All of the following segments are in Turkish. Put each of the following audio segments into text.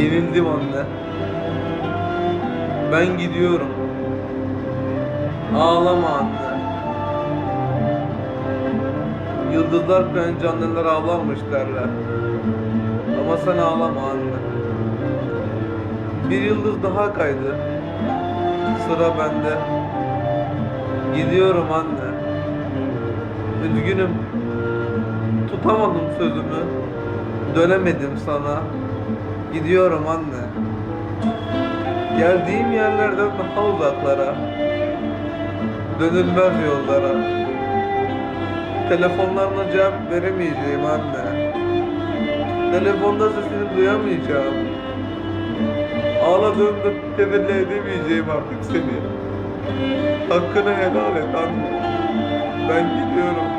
Geldim anne. Ben gidiyorum. Ağlama anne. Yıldızlar kayınca anneler ağlarmış derler. Ama sen ağlama anne. Bir yıldız daha kaydı. Sıra bende. Gidiyorum anne. Üzgünüm. Tutamadım sözümü. Dönemedim sana. Gidiyorum anne. Geldiğim yerlerden daha uzaklara. Dönülmez yollara. Telefonlarına cevap veremeyeceğim anne. Telefonda sesini duyamayacağım. Ağladığımda tedirle edemeyeceğim artık seni. Hakkını helal et anne. Ben gidiyorum.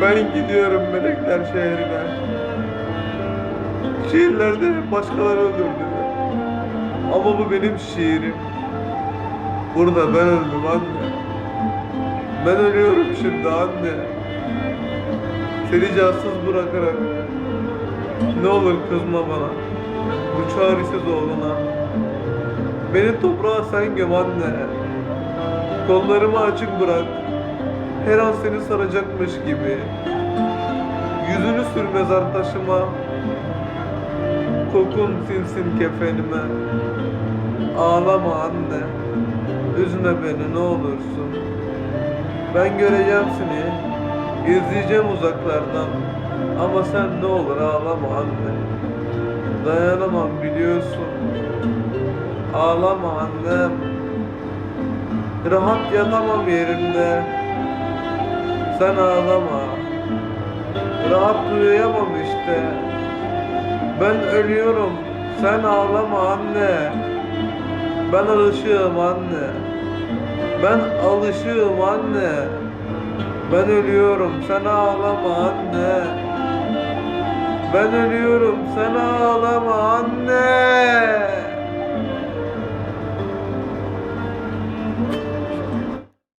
Ben gidiyorum melekler şehrine. Şiirlerde başkaları öldürdü. Ama bu benim şiirim. Burada ben öldüm anne. Ben ölüyorum şimdi anne. Seni cansız bırakarak. Ne olur kızma bana. Bu çaresiz oğluna. Beni toprağa sen göm anne. Kollarımı açık bırak. Her an seni saracakmış gibi. Yüzünü sür mezar taşıma. Kokun sinsin kefenime. Ağlama anne. Üzme beni ne olursun. Ben göreceğim seni. İzleyeceğim uzaklardan. Ama sen ne olur ağlama anne. Dayanamam biliyorsun. Ağlama annem. Rahat yatamam yerimde. Sen ağlama. Rahat uyuyamam işte. Ben ölüyorum. Sen ağlama anne. Ben alışığım anne. Ben alışığım anne. Ben ölüyorum. Sen ağlama anne. Ben ölüyorum. Sen ağlama anne.